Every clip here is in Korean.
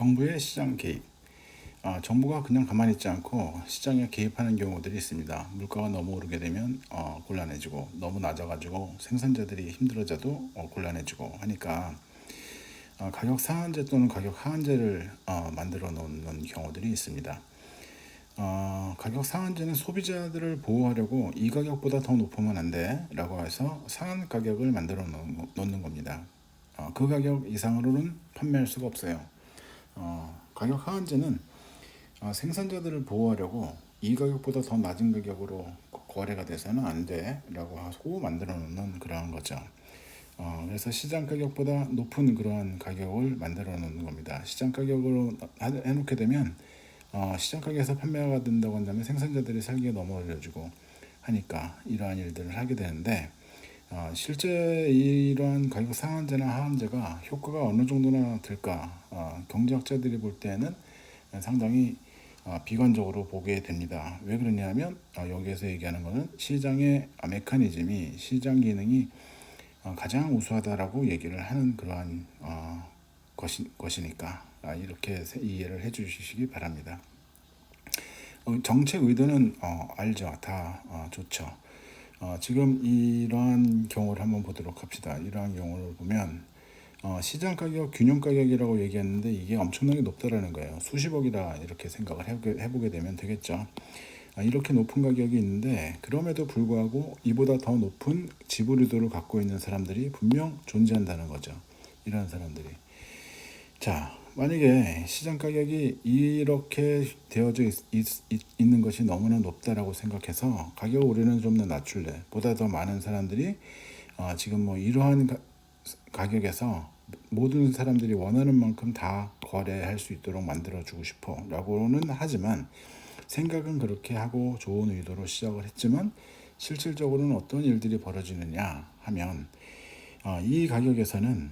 정부의 시장 개입. 아, 정부가 그냥 가만히 있지 않고 시장에 개입하는 경우들이 있습니다. 물가가 너무 오르게 되면 어, 곤란해지고 너무 낮아가지고 생산자들이 힘들어져도 어, 곤란해지고 하니까 어, 가격 상한제 또는 가격 하한제를 어, 만들어 놓는 경우들이 있습니다. 어, 가격 상한제는 소비자들을 보호하려고 이 가격보다 더 높으면 안 돼라고 해서 상한 가격을 만들어 놓- 놓는 겁니다. 어, 그 가격 이상으로는 판매할 수가 없어요. 어, 가격 하한제는 어, 생산자들을 보호하려고 이 가격보다 더 낮은 가격으로 거- 거래가 돼서는 안 돼라고 하고 만들어 놓는 그러한 거죠. 어, 그래서 시장 가격보다 높은 그러한 가격을 만들어 놓는 겁니다. 시장 가격으로 하- 해놓게 되면 어, 시장 가격에서 판매가 된다고 한다면 생산자들이 살기가 너무 어려워지고 하니까 이러한 일들을 하게 되는데 어, 실제 이러한 가격 상한제나 하한제가 효과가 어느 정도나 될까 어, 경제학자들이 볼 때는 상당히 어, 비관적으로 보게 됩니다. 왜 그러냐면 어, 여기에서 얘기하는 것은 시장의 아, 메커니즘이 시장 기능이 어, 가장 우수하다라고 얘기를 하는 그러한 어, 것이, 것이니까 아, 이렇게 세- 이해를 해주시기 바랍니다. 어, 정책 의도는 어, 알죠. 다 어, 좋죠. 어, 지금 이러한 경우를 한번 보도록 합시다. 이러한 경우를 보면 어, 시장 가격 균형 가격이라고 얘기했는데 이게 엄청나게 높다라는 거예요. 수십억이다 이렇게 생각을 해보게, 해보게 되면 되겠죠. 아, 이렇게 높은 가격이 있는데 그럼에도 불구하고 이보다 더 높은 지불 의도를 갖고 있는 사람들이 분명 존재한다는 거죠. 이런 사람들이. 자, 만약에 시장 가격이 이렇게 되어져 있, 있, 있는 것이 너무나 높다라고 생각해서 가격 우리는 좀 더 낮출래. 보다 더 많은 사람들이 어, 지금 뭐 이러한 가, 가격에서 모든 사람들이 원하는 만큼 다 거래할 수 있도록 만들어 주고 싶어 라고는 하지만 생각은 그렇게 하고 좋은 의도로 시작을 했지만 실질적으로는 어떤 일들이 벌어지느냐 하면 어, 이 가격에서는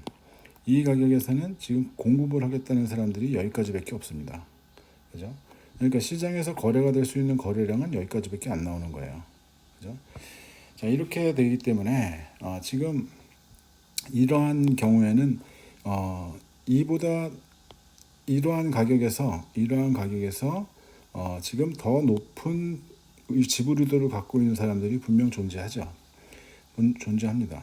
이 가격에서는 지금 공급을 하겠다는 사람들이 여기까지밖에 없습니다. 그죠? 그러니까 시장에서 거래가 될 수 있는 거래량은 여기까지밖에 안 나오는 거예요. 그죠? 자, 이렇게 되기 때문에 어, 지금 이러한 경우에는 어, 이보다 이러한 가격에서 이러한 가격에서 어, 지금 더 높은 이 지불 의도를 갖고 있는 사람들이 분명 존재하죠. 분- 존재합니다.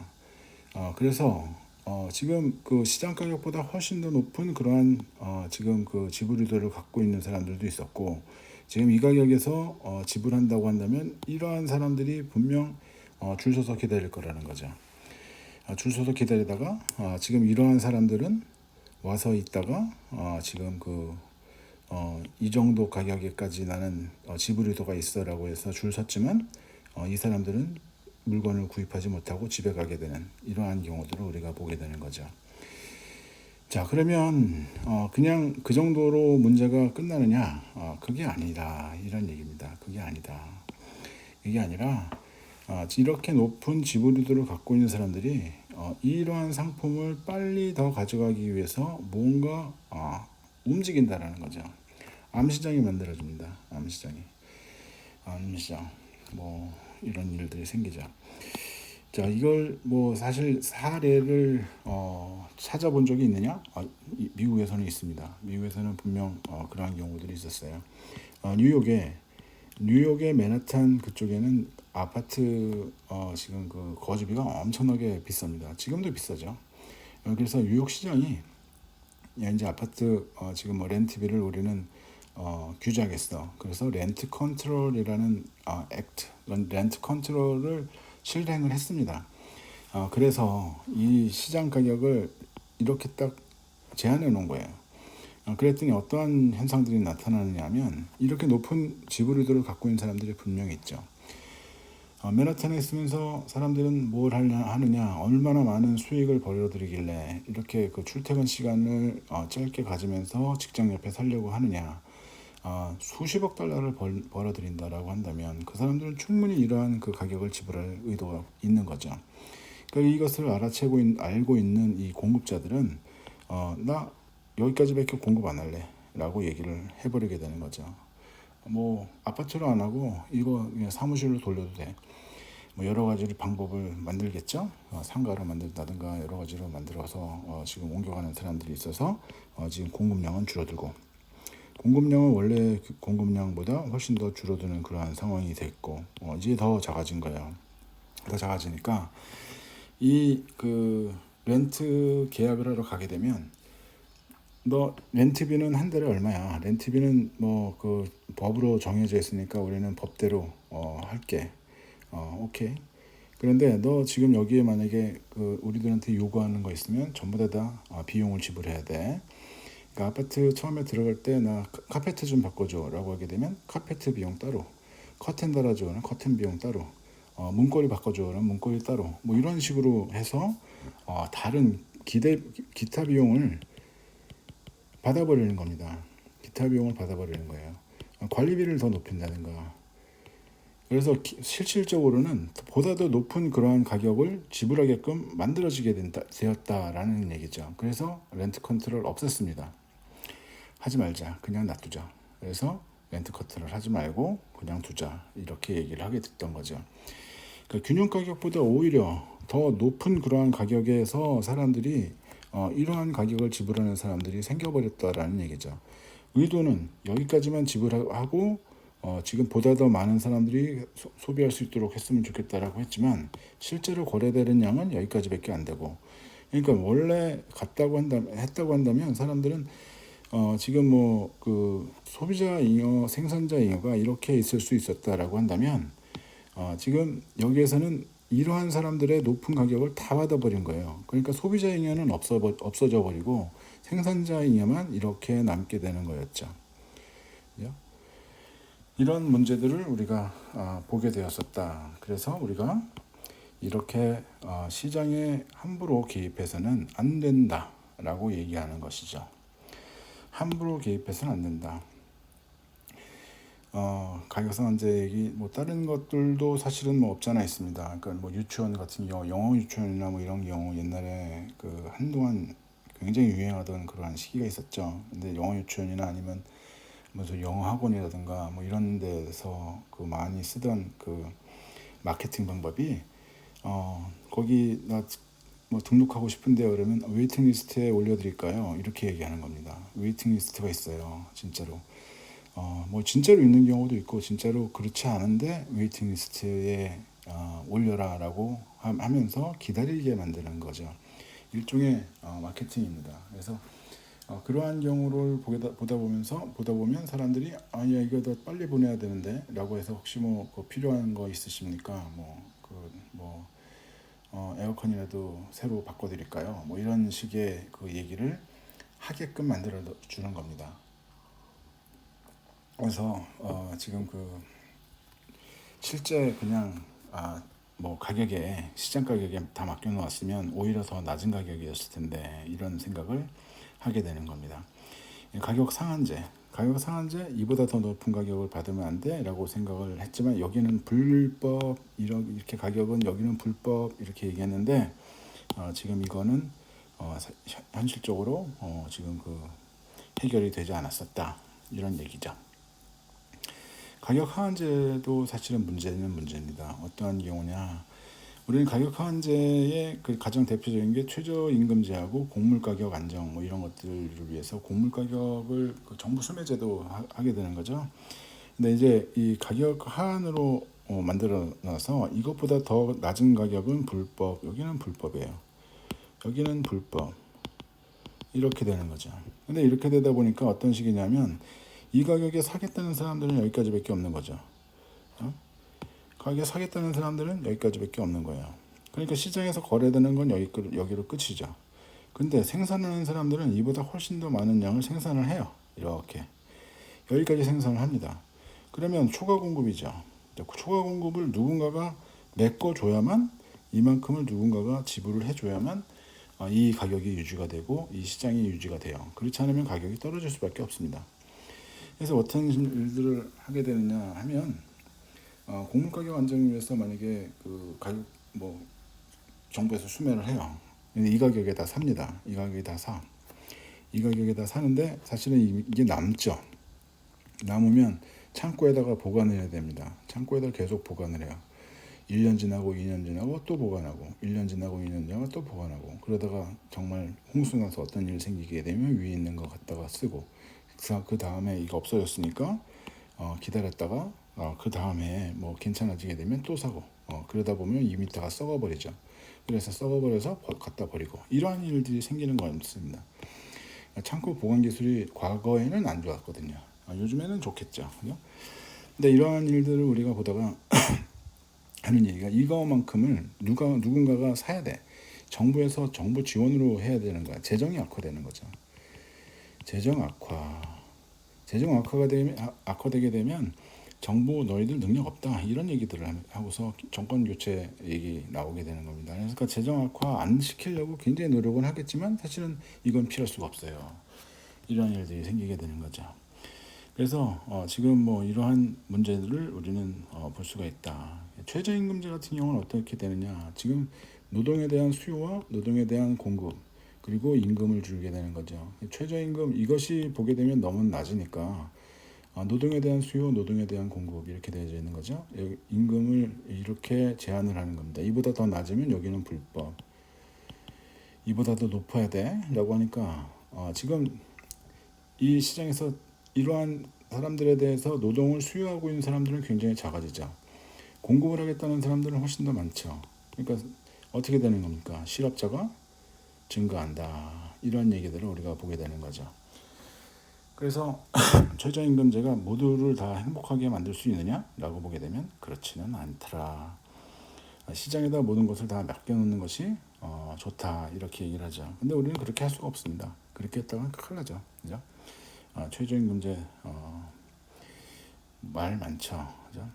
어, 그래서 어, 지금 그 시장 가격보다 훨씬 더 높은 그러한 어, 지금 그 지불 의도를 갖고 있는 사람들도 있었고 지금 이 가격에서 어, 지불한다고 한다면 이러한 사람들이 분명 어, 줄 서서 기다릴 거라는 거죠. 어, 줄 서서 기다리다가 어, 지금 이러한 사람들은 와서 있다가 어, 지금 그 어, 이 정도 가격에까지 나는 어, 지불 의도가 있어라고 해서 줄 섰지만 어, 이 사람들은 물건을 구입하지 못하고 집에 가게 되는 이러한 경우들을 우리가 보게 되는 거죠. 자 그러면 어, 그냥 그 정도로 문제가 끝나느냐? 어, 그게 아니다 이런 얘기입니다. 그게 아니다. 이게 아니라 어, 이렇게 높은 지불 의도를 갖고 있는 사람들이 어, 이러한 상품을 빨리 더 가져가기 위해서 뭔가 어, 움직인다라는 거죠. 암시장이 만들어집니다. 암시장이. 암시장. 뭐 이런 일들이 생기죠. 자, 이걸 뭐 사실 사례를 어, 찾아본 적이 있느냐? 아, 이- 미국에서는 있습니다. 미국에서는 분명 어, 그러한 경우들이 있었어요. 어, 뉴욕에 뉴욕의 맨하탄 그쪽에는 아파트 어, 지금 그 거주비가 엄청나게 비쌉니다. 지금도 비싸죠. 어, 그래서 뉴욕 시장이 야, 이제 아파트 어, 지금 뭐 렌트비를 우리는 어, 규제하겠어. 그래서 렌트 컨트롤이라는 어, 액트, 렌트 컨트롤을 실행을 했습니다. 어, 그래서 이 시장 가격을 이렇게 딱 제한해 놓은 거예요. 어, 그랬더니 어떠한 현상들이 나타나느냐면 이렇게 높은 지불 의도를 갖고 있는 사람들이 분명히 있죠. 어, 맨하탄에 있으면서 사람들은 뭘 하느냐, 얼마나 많은 수익을 벌어들이길래 이렇게 그 출퇴근 시간을 어, 짧게 가지면서 직장 옆에 살려고 하느냐, 어, 수십억 달러를 벌, 벌어들인다라고 한다면 그 사람들은 충분히 이러한 그 가격을 지불할 의도가 있는 거죠. 그러니까 이것을 알아채고 있, 알고 있는 이 공급자들은 어, 나 여기까지밖에 공급 안 할래라고 얘기를 해버리게 되는 거죠. 뭐 아파트로 안 하고 이거 그냥 사무실로 돌려도 돼. 뭐 여러 가지 방법을 만들겠죠. 어, 상가를 만든다든가 여러 가지로 만들어서 어, 지금 옮겨가는 사람들이 있어서 어, 지금 공급량은 줄어들고 공급량은 원래 그 공급량보다 훨씬 더 줄어드는 그러한 상황이 됐고 어, 이제 더 작아진 거예요. 더 작아지니까 이 그 렌트 계약을 하러 가게 되면 너 렌트비는 한 달에 얼마야? 렌트비는 뭐 그 법으로 정해져 있으니까 우리는 법대로 어 할게. 어 오케이. 그런데 너 지금 여기에 만약에 그 우리들한테 요구하는 거 있으면 전부 다, 다 어, 비용을 지불해야 돼. 그러니까 아파트 처음에 들어갈 때 나 카페트 좀 바꿔줘라고 하게 되면 카페트 비용 따로, 커튼 달아줘는 커튼 비용 따로, 어, 문고리 바꿔줘는 문고리 따로, 뭐 이런 식으로 해서 어, 다른 기대 기타 비용을 받아버리는 겁니다. 기타 비용을 받아버리는 거예요. 관리비를 더 높인다든가. 그래서 기, 실질적으로는 보다 더 높은 그러한 가격을 지불하게끔 만들어지게 된다, 되었다라는 얘기죠. 그래서 렌트 컨트롤 없앴습니다. 하지 말자. 그냥 놔두자. 그래서 렌트 컨트롤 하지 말고 그냥 두자. 이렇게 얘기를 하게 됐던 거죠. 그러니까 균형 가격보다 오히려 더 높은 그러한 가격에서 사람들이 어, 이러한 가격을 지불하는 사람들이 생겨버렸다라는 얘기죠. 의도는 여기까지만 지불하고 어, 지금 보다 더 많은 사람들이 소, 비할수 있도록 했으면 좋겠다라고 했지만 실제로 거래되는 양은 여기까지밖에 안 되고 그러니까 원래 갔다고 한다 했다고 한다면 사람들은 어, 지금 뭐 그 소비자 잉여 생산자 잉여가 이렇게 있을 수 있었다라고 한다면 어, 지금 여기에서는 이러한 사람들의 높은 가격을 다 받아버린 거예요. 그러니까 소비자 잉여는 없어 없어져 버리고 생산자 잉여만 이렇게 남게 되는 거였죠. 이런 문제들을 우리가 아, 보게 되었었다. 그래서 우리가 이렇게 아, 시장에 함부로 개입해서는 안 된다라고 얘기하는 것이죠. 함부로 개입해서는 안 된다. 어, 가격 상한제 얘기 뭐 다른 것들도 사실은 뭐 없잖아 있습니다. 그러니까 뭐 유치원 같은 경우 영어 유치원이나 뭐 이런 경우 옛날에 그 한동안 굉장히 유행하던 그러한 시기가 있었죠. 근데 영어 유치원이나 아니면 무슨 영어 학원이라든가 뭐 이런 데서 그 많이 쓰던 그 마케팅 방법이 어 거기 나 뭐 등록하고 싶은데요 그러면 웨이팅 리스트에 올려드릴까요 이렇게 얘기하는 겁니다 웨이팅 리스트가 있어요 진짜로 어, 뭐 진짜로 있는 경우도 있고 진짜로 그렇지 않은데 웨이팅 리스트에 어, 올려라라고 하면서 기다리게 만드는 거죠. 일종의 어, 마케팅입니다. 그래서 어, 그러한 경우를 보다, 보다 보면서 보다 보면 사람들이 아야 이거 더 빨리 보내야 되는데라고 해서 혹시 뭐 그 필요한 거 있으십니까? 뭐그뭐 어, 에어컨이라도 새로 바꿔드릴까요? 뭐 이런 식의 그 얘기를 하게끔 만들어 주는 겁니다. 그래서 어, 지금 그 실제 그냥 아, 뭐 가격에 시장 가격에 다 맡겨 놓았으면 오히려 더 낮은 가격이었을 텐데 이런 생각을 하게 되는 겁니다. 가격 상한제, 가격 상한제 이보다 더 높은 가격을 받으면 안 돼라고 생각을 했지만 여기는 불법 이렇게 가격은 여기는 불법 이렇게 얘기했는데 어, 지금 이거는 어, 현실적으로 어, 지금 그 해결이 되지 않았었다 이런 얘기죠. 가격 하한제도 사실은 문제는 문제입니다. 어떠한 경우냐? 우리는 가격 하한제의 그 가장 대표적인 게 최저임금제하고 곡물 가격 안정 뭐 이런 것들을 위해서 곡물 가격을 그 정부 수매제도 하, 게 되는 거죠. 근데 이제 이 가격 하한으로 어, 만들어 놔서 이것보다 더 낮은 가격은 불법, 여기는 불법이에요. 여기는 불법. 이렇게 되는 거죠. 근데 이렇게 되다 보니까 어떤 식이냐면 이 가격에 사겠다는 사람들은 여기까지밖에 없는 거죠. 어? 가격에 사겠다는 사람들은 여기까지밖에 없는 거예요. 그러니까 시장에서 거래되는 건 여기 여기로 끝이죠. 근데 생산하는 사람들은 이보다 훨씬 더 많은 양을 생산을 해요. 이렇게 여기까지 생산을 합니다. 그러면 초과 공급이죠. 초과 공급을 누군가가 메꿔줘야만 이만큼을 누군가가 지불을 해줘야만 어, 이 가격이 유지가 되고 이 시장이 유지가 돼요. 그렇지 않으면 가격이 떨어질 수밖에 없습니다. 그래서 어떤 일들을 하게 되느냐 하면 어, 곡물 가격 안정을 위해서 만약에 그 가격 뭐 정부에서 수매를 해요. 이 가격에 다 삽니다. 이 가격에 다 사. 이 가격에 다 사는데 사실은 이게 남죠. 남으면 창고에다가 보관을 해야 됩니다. 창고에다 계속 보관을 해요. 1년 지나고 2년 지나고 또 보관하고 1년 지나고 2년 지나고 또 보관하고 그러다가 정말 홍수 나서 어떤 일 생기게 되면 위에 있는 거 갖다가 쓰고 그 다음에 이거 없어졌으니까 어, 기다렸다가 어, 그 다음에 뭐 괜찮아지게 되면 또 사고 어, 그러다 보면 이미 다가 썩어버리죠. 그래서 썩어버려서 버- 갖다 버리고 이러한 일들이 생기는 건 없습니다. 창고 보관 기술이 과거에는 안 좋았거든요. 아, 요즘에는 좋겠죠. 그죠? 근데 이러한 일들을 우리가 보다가 하는 얘기가 이거만큼을 누가 누군가가 사야 돼. 정부에서 정부 지원으로 해야 되는 거야. 재정이 악화되는 거죠. 재정 악화. 재정 악화가 되면 아- 악화되게 되면 정부 너희들 능력 없다 이런 얘기들을 하- 하고서 정권 교체 얘기 나오게 되는 겁니다. 그러니까 재정 악화 안 시키려고 굉장히 노력은 하겠지만 사실은 이건 피할 수가 없어요. 이러한 일들이 생기게 되는 거죠. 그래서 어, 지금 뭐 이러한 문제들을 우리는 어, 볼 수가 있다. 최저임금제 같은 경우는 어떻게 되느냐? 지금 노동에 대한 수요와 노동에 대한 공급 그리고 임금을 줄게 되는 거죠. 최저임금 이것이 보게 되면 너무 낮으니까 어, 노동에 대한 수요, 노동에 대한 공급 이렇게 되어져 있는 거죠. 여기 임금을 이렇게 제한을 하는 겁니다. 이보다 더 낮으면 여기는 불법. 이보다 더 높아야 돼라고 하니까 어, 지금 이 시장에서 이러한 사람들에 대해서 노동을 수요하고 있는 사람들은 굉장히 작아지죠. 공급을 하겠다는 사람들은 훨씬 더 많죠. 그러니까 어떻게 되는 겁니까? 실업자가 증가한다. 이런 얘기들을 우리가 보게 되는 거죠. 그래서 최저임금제가 모두를 다 행복하게 만들 수 있느냐라고 보게 되면 그렇지는 않더라. 시장에다 모든 것을 다 맡겨놓는 것이 어, 좋다 이렇게 얘기를 하죠. 근데 우리는 그렇게 할 수가 없습니다. 그렇게 했다가 큰일 나죠. 그죠? 어, 최저임금제 어, 말 많죠. 그죠?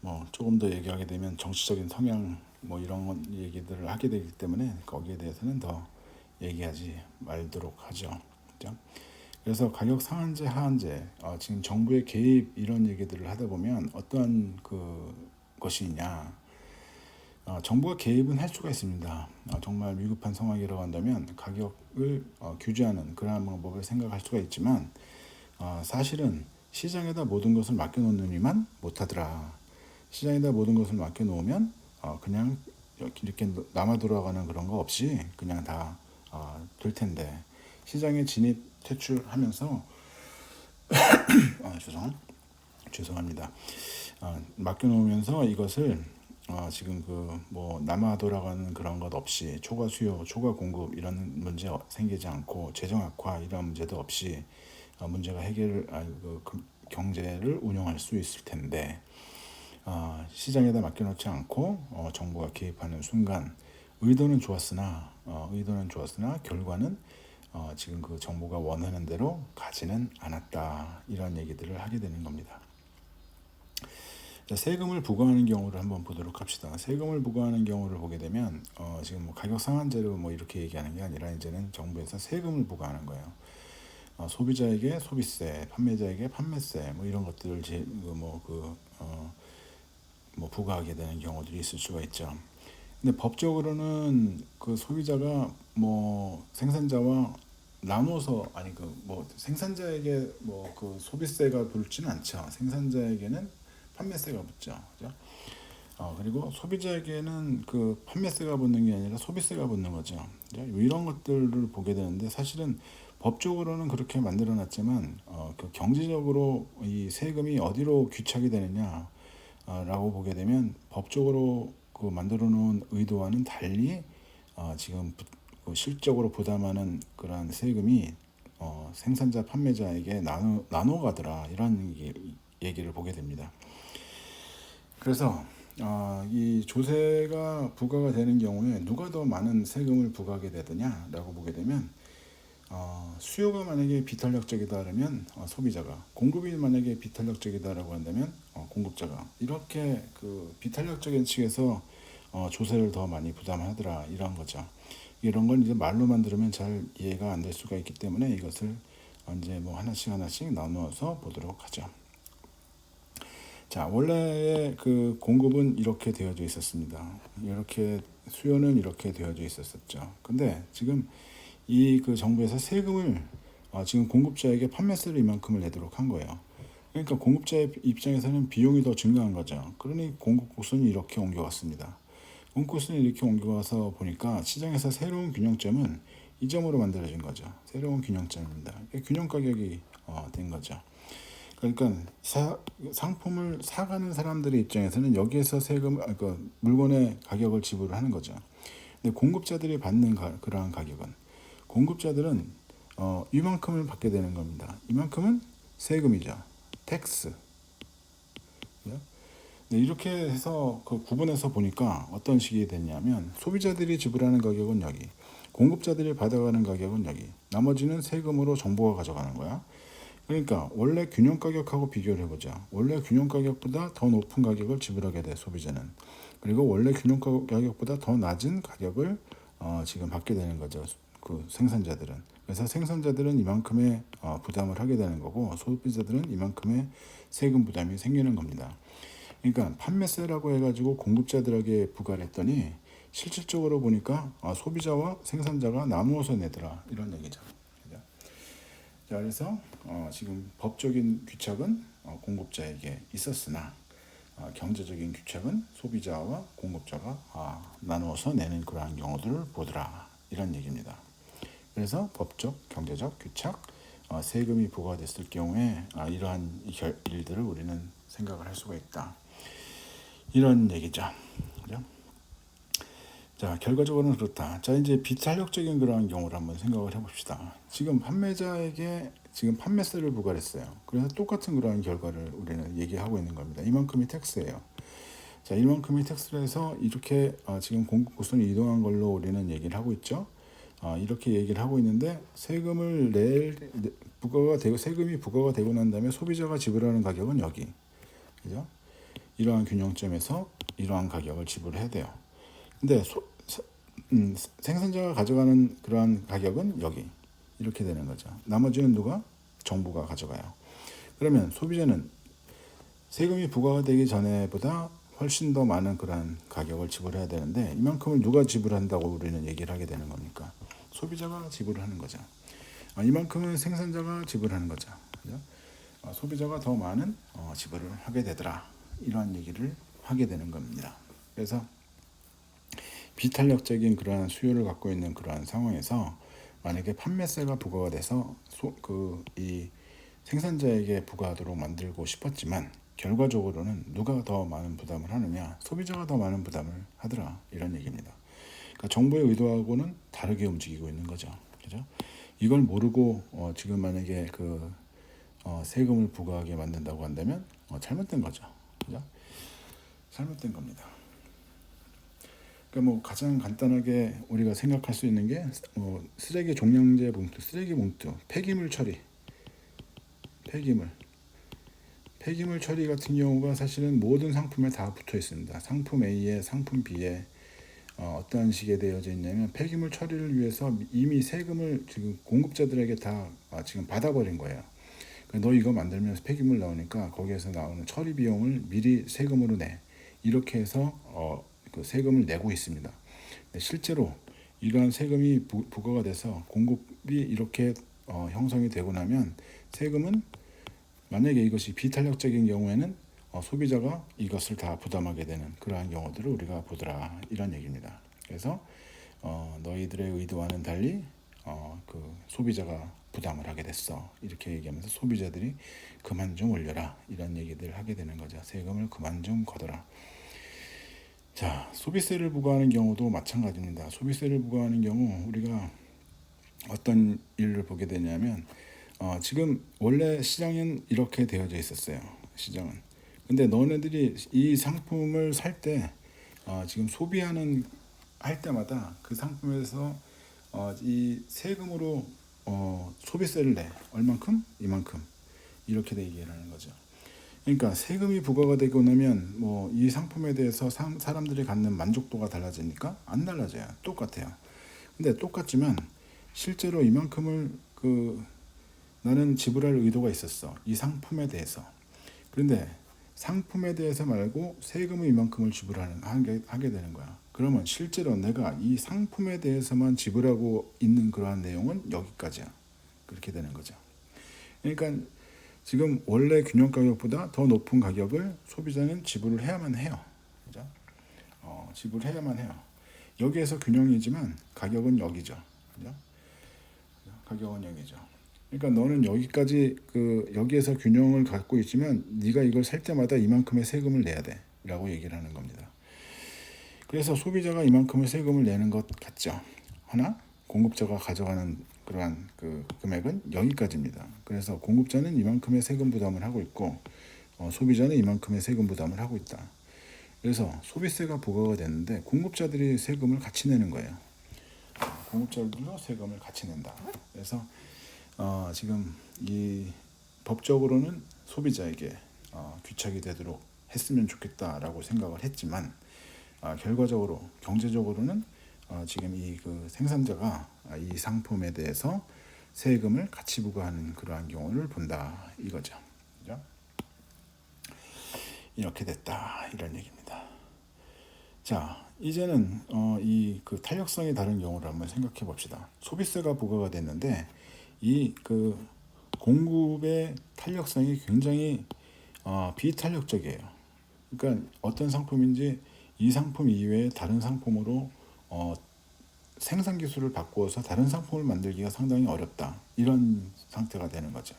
뭐 조금 더 얘기하게 되면 정치적인 성향 뭐 이런 것 얘기들을 하게 되기 때문에 거기에 대해서는 더 얘기하지 말도록 하죠. 그죠? 그래서 가격 상한제 하한제 어, 지금 정부의 개입 이런 얘기들을 하다 보면 어떠한 그 것이 있냐 어, 정부가 개입은 할 수가 있습니다. 어, 정말 위급한 상황이라고 한다면 가격을 어, 규제하는 그러한 방법을 생각할 수가 있지만 어, 사실은 시장에다 모든 것을 맡겨놓는 이만 못하더라. 시장에다 모든 것을 맡겨놓으면 어, 그냥 이렇게 남아 돌아가는 그런 거 없이 그냥 다 어, 될 텐데 시장에 진입 퇴출하면서 아, 죄송 죄송합니다. 어, 맡겨놓으면서 이것을 어, 지금 그 뭐 남아 돌아가는 그런 것 없이 초과 수요, 초과 공급 이런 문제 생기지 않고 재정 악화 이런 문제도 없이 어, 문제가 해결 아, 그, 그 경제를 운영할 수 있을 텐데 어, 시장에다 맡겨놓지 않고 어, 정부가 개입하는 순간 의도는 좋았으나 어, 의도는 좋았으나 결과는 어, 지금 그 정부가 원하는 대로 가지는 않았다 이런 얘기들을 하게 되는 겁니다. 자, 세금을 부과하는 경우를 한번 보도록 합시다. 세금을 부과하는 경우를 보게 되면 어, 지금 뭐 가격 상한제로 뭐 이렇게 얘기하는 게 아니라 이제는 정부에서 세금을 부과하는 거예요. 어, 소비자에게 소비세, 판매자에게 판매세 뭐 이런 것들을 뭐그 어, 뭐 부과하게 되는 경우들이 있을 수가 있죠. 근데 법적으로는 그 소비자가 뭐 생산자와 나눠서 아니 그 뭐 생산자에게 뭐 그 소비세가 붙지는 않죠. 생산자에게는 판매세가 붙죠. 그죠? 어, 그리고 소비자에게는 그 판매세가 붙는 게 아니라 소비세가 붙는 거죠. 그죠? 이런 것들을 보게 되는데 사실은 법적으로는 그렇게 만들어 놨지만 어, 그 경제적으로 이 세금이 어디로 귀착이 되느냐 어, 라고 보게 되면 법적으로 그 만들어 놓은 의도와는 달리 어, 지금 부, 그 실적으로 부담하는 그러한 세금이 어, 생산자 판매자에게 나눠 나눠 가더라 이런 얘기, 얘기를 보게 됩니다. 그래서 어, 이 조세가 부과가 되는 경우에 누가 더 많은 세금을 부과하게 되느냐라고 보게 되면 어, 수요가 만약에 비탄력적이다 그러면 어, 소비자가 공급이 만약에 비탄력적이다라고 한다면 어, 공급자가 이렇게 그 비탄력적인 측에서 어, 조세를 더 많이 부담하더라 이런 거죠. 이런 건 이제 말로만 들으면 잘 이해가 안 될 수가 있기 때문에 이것을 이제 뭐 하나씩 하나씩 나누어서 보도록 하죠. 자, 원래의 그 공급은 이렇게 되어져 있었습니다. 이렇게 수요는 이렇게 되어져 있었었죠. 근데 지금 이 그 정부에서 세금을 어, 지금 공급자에게 판매세를 이만큼을 내도록 한 거예요. 그러니까 공급자의 입장에서는 비용이 더 증가한 거죠. 그러니 공급 곡선이 이렇게 옮겨왔습니다. 공급 곡선이 이렇게 옮겨와서 보니까 시장에서 새로운 균형점은 이 점으로 만들어진 거죠. 새로운 균형점입니다. 균형 가격이 어, 된 거죠. 그러니까 사, 상품을 사가는 사람들의 입장에서는 여기에서 세금, 아, 그 물건의 가격을 지불을 하는 거죠. 근데 공급자들이 받는 가, 그러한 가격은 공급자들은 어, 이만큼을 받게 되는 겁니다. 이만큼은 세금이죠. 텍스. 네, 이렇게 해서 그 구분해서 보니까 어떤 식이 됐냐면 소비자들이 지불하는 가격은 여기, 공급자들이 받아가는 가격은 여기, 나머지는 세금으로 정부가 가져가는 거야. 그러니까 원래 균형 가격하고 비교를 해보자. 원래 균형 가격보다 더 높은 가격을 지불하게 돼 소비자는. 그리고 원래 균형 가격보다 더 낮은 가격을 어, 지금 받게 되는 거죠. 그 생산자들은. 그래서 생산자들은 이만큼의 어, 부담을 하게 되는 거고 소비자들은 이만큼의 세금 부담이 생기는 겁니다. 그러니까 판매세라고 해가지고 공급자들에게 부과를 했더니 실질적으로 보니까 아, 소비자와 생산자가 나누어서 내더라 이런 얘기죠. 자 그래서 어, 지금 법적인 귀착은 어, 공급자에게 있었으나 어, 경제적인 귀착은 소비자와 공급자가 아, 나누어서 내는 그러한 경우들을 보더라 이런 얘기입니다. 그래서 법적, 경제적 귀착, 어, 세금이 부과됐을 경우에 아, 이러한 결, 일들을 우리는 생각을 할 수가 있다. 이런 얘기죠. 그죠? 자, 결과적으로는 그렇다. 자, 이제 비탄력적인 그러한 경우를 한번 생각을 해봅시다. 지금 판매자에게 지금 판매세를 부과했어요. 그래서 똑같은 그러한 결과를 우리는 얘기하고 있는 겁니다. 이만큼이 텍스예요. 자, 이만큼이 텍스를 해서 이렇게 어, 지금 공급 구선이 이동한 걸로 우리는 얘기를 하고 있죠. 어, 이렇게 얘기를 하고 있는데 세금을 낼 부과가 되고 세금이 부과가 되고 난 다음에 소비자가 지불하는 가격은 여기. 그죠? 이러한 균형점에서 이러한 가격을 지불해야 돼요. 근데 소, 음, 생산자가 가져가는 그러한 가격은 여기 이렇게 되는 거죠. 나머지는 누가 정부가 가져가요. 그러면 소비자는 세금이 부과가 되기 전에보다 훨씬 더 많은 그러한 가격을 지불해야 되는데 이만큼을 누가 지불한다고 우리는 얘기를 하게 되는 겁니까? 소비자가 지불하는 거죠. 아, 이만큼은 생산자가 지불하는 거죠. 그죠? 아, 소비자가 더 많은 어, 지불을 하게 되더라. 이러한 얘기를 하게 되는 겁니다. 그래서 비탄력적인 그러한 수요를 갖고 있는 그러한 상황에서 만약에 판매세가 부과가 돼서 그이 생산자에게 부과하도록 만들고 싶었지만 결과적으로는 누가 더 많은 부담을 하느냐 소비자가 더 많은 부담을 하더라 이런 얘기입니다. 그러니까 정부의 의도하고는 다르게 움직이고 있는 거죠. 그죠? 이걸 모르고 어 지금 만약에 그 어 세금을 부과하게 만든다고 한다면 어 잘못된 거죠. 그죠? 잘못된 겁니다. 그러니까 뭐 가장 간단하게 우리가 생각할 수 있는 게 뭐 쓰레기 종량제 봉투, 쓰레기 봉투, 폐기물 처리, 폐기물, 폐기물 처리 같은 경우가 사실은 모든 상품에 다 붙어 있습니다. 상품 A에 상품 B에 어, 어떤 식에 되어져 있냐면 폐기물 처리를 위해서 이미 세금을 지금 공급자들에게 다 아, 지금 받아버린 거예요. 너 이거 만들면서 폐기물 나오니까 거기에서 나오는 처리 비용을 미리 세금으로 내. 이렇게 해서 어, 그 세금을 내고 있습니다. 실제로 이러한 세금이 부, 과가 돼서 공급이 이렇게 어, 형성이 되고 나면 세금은 만약에 이것이 비탄력적인 경우에는 어, 소비자가 이것을 다 부담하게 되는 그러한 경우들을 우리가 보더라 이런 얘기입니다. 그래서 어, 너희들의 의도와는 달리 어, 그 소비자가 부담을 하게 됐어 이렇게 얘기하면서 소비자들이 그만 좀 올려라 이런 얘기들을 하게 되는 거죠. 세금을 그만 좀 걷어라. 자 소비세를 부과하는 경우도 마찬가지입니다. 소비세를 부과하는 경우 우리가 어떤 일을 보게 되냐면 어, 지금 원래 시장은 이렇게 되어져 있었어요. 시장은. 근데 너네들이 이 상품을 살때 어, 지금 소비하는 할 때마다 그 상품에서 어, 이 세금으로 어, 소비세를 내 얼만큼 이만큼 이렇게 얘기하는 거죠. 그러니까 세금이 부과가 되고 나면 뭐 이 상품에 대해서 사, 사람들이 갖는 만족도가 달라지니까 안 달라져요. 똑같아요. 근데 똑같지만 실제로 이만큼을 그 나는 지불할 의도가 있었어. 이 상품에 대해서. 그런데 상품에 대해서 말고 세금을 이만큼을 지불하는 하게, 하게 되는 거야. 그러면 실제로 내가 이 상품에 대해서만 지불하고 있는 그러한 내용은 여기까지야. 그렇게 되는 거죠. 그러니까 지금 원래 균형 가격보다 더 높은 가격을 소비자는 지불을 해야만 해요. 그죠? 어, 지불해야만 해요. 여기에서 균형이지만 가격은 여기죠. 그죠? 가격은 여기죠. 그러니까 너는 여기까지 그 여기에서 균형을 갖고 있지만 네가 이걸 살 때마다 이만큼의 세금을 내야 돼라고 얘기를 하는 겁니다. 그래서 소비자가 이만큼의 세금을 내는 것 같죠. 하나 공급자가 가져가는 그러한 그 금액은 여기까지입니다. 그래서 공급자는 이만큼의 세금 부담을 하고 있고 어, 소비자는 이만큼의 세금 부담을 하고 있다. 그래서 소비세가 부과가 됐는데 공급자들이 세금을 같이 내는 거예요. 공급자들도 세금을 같이 낸다. 그래서 어, 지금 이 법적으로는 소비자에게 어, 귀착이 되도록 했으면 좋겠다라고 생각을 했지만 아, 결과적으로 경제적으로는 어, 지금 이 그 생산자가 아, 이 상품에 대해서 세금을 같이 부과하는 그러한 경우를 본다 이거죠. 그죠? 이렇게 됐다 이런 얘기입니다. 자 이제는 어, 이그 탄력성이 다른 경우를 한번 생각해 봅시다. 소비세가 부과가 됐는데 이 그 공급의 탄력성이 굉장히 어, 비탄력적이에요. 그러니까 어떤 상품인지 이 상품 이외에 다른 상품으로 어, 생산 기술을 바꾸어서 다른 상품을 만들기가 상당히 어렵다. 이런 상태가 되는 거죠.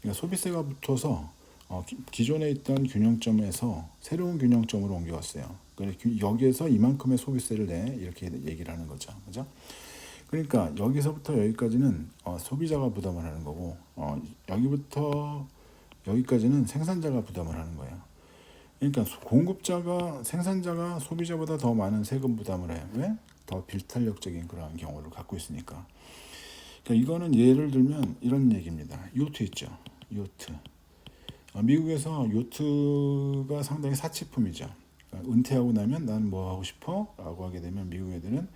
그러니까 소비세가 붙어서 어, 기, 기존에 있던 균형점에서 새로운 균형점으로 옮겨왔어요. 그러니까 균- 여기에서 이만큼의 소비세를 내 이렇게 얘기를 하는 거죠. 그죠? 그러니까 여기서부터 여기까지는 어, 소비자가 부담을 하는 거고 어, 여기부터 여기까지는 생산자가 부담을 하는 거예요. 그러니까 소- 공급자가 생산자가 소비자보다 더 많은 세금 부담을 해요. 왜? 더 비탄력적인 그러한 경우를 갖고 있으니까. 그러니까 이거는 예를 들면 이런 얘기입니다. 요트 있죠. 요트. 어, 미국에서 요트가 상당히 사치품이죠. 그러니까 은퇴하고 나면 난 뭐 하고 싶어? 라고 하게 되면 미국 애들은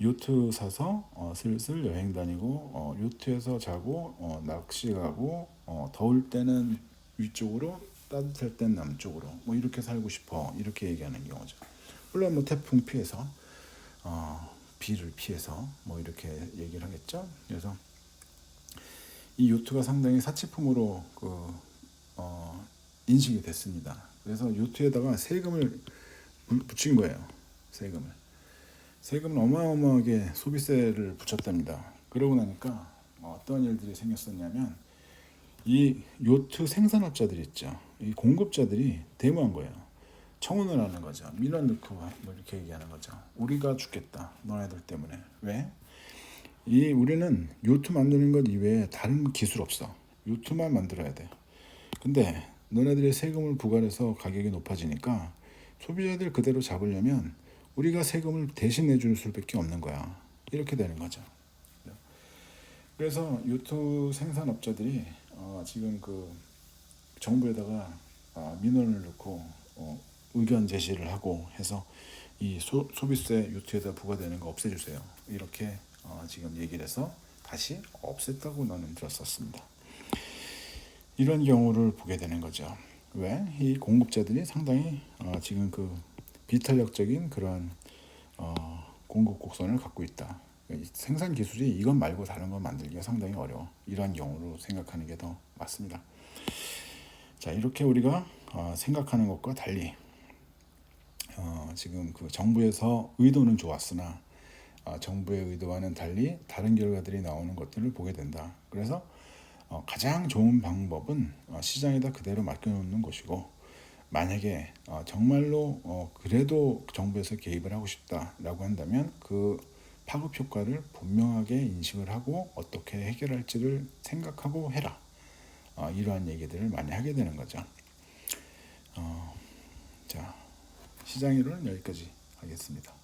요트 사서 어, 슬슬 여행 다니고 어, 요트에서 자고 어, 낚시 가고 어, 더울 때는 위쪽으로 따뜻할 땐 남쪽으로 뭐 이렇게 살고 싶어 이렇게 얘기하는 경우죠. 물론 뭐 태풍 피해서 어, 비를 피해서 뭐 이렇게 얘기를 하겠죠. 그래서 이 요트가 상당히 사치품으로 그 어, 인식이 됐습니다. 그래서 요트에다가 세금을 부- 붙인 거예요. 세금을. 세금을 어마어마하게 소비세를 붙였답니다. 그러고 나니까 어떤 일들이 생겼었냐면 이 요트 생산업자들 있죠. 이 공급자들이 데모한 거예요. 청원을 하는 거죠. 민원 넣고 뭐 이렇게 얘기하는 거죠. 우리가 죽겠다. 너네들 때문에. 왜? 이 우리는 요트 만드는 것 이외에 다른 기술 없어. 요트만 만들어야 돼. 근데 너네들의 세금을 부과해서 가격이 높아지니까 소비자들 그대로 잡으려면 우리가 세금을 대신 내줄 수밖에 없는 거야. 이렇게 되는 거죠. 그래서 요트 생산업자들이 어, 지금 그 정부에다가 어, 민원을 넣고 어, 의견 제시를 하고 해서 이 소, 소비세 요트에다 부과되는 거 없애주세요. 이렇게 어, 지금 얘기를 해서 다시 없앴다고 나는 들었었습니다. 이런 경우를 보게 되는 거죠. 왜? 이 공급자들이 상당히 어, 지금 그 비탄력적인 그런 어, 공급 곡선을 갖고 있다. 이 생산 기술이 이것 말고 다른 거 만들기가 상당히 어려워. 이러한 경우로 생각하는 게 더 맞습니다. 자 이렇게 우리가 어, 생각하는 것과 달리 어, 지금 그 정부에서 의도는 좋았으나 어, 정부의 의도와는 달리 다른 결과들이 나오는 것들을 보게 된다. 그래서 어, 가장 좋은 방법은 어, 시장에다 그대로 맡겨놓는 것이고 만약에 어, 정말로 어, 그래도 정부에서 개입을 하고 싶다라고 한다면 그 파급 효과를 분명하게 인식을 하고 어떻게 해결할지를 생각하고 해라. 어, 이러한 얘기들을 많이 하게 되는 거죠. 어, 자 시장 이론은 여기까지 하겠습니다.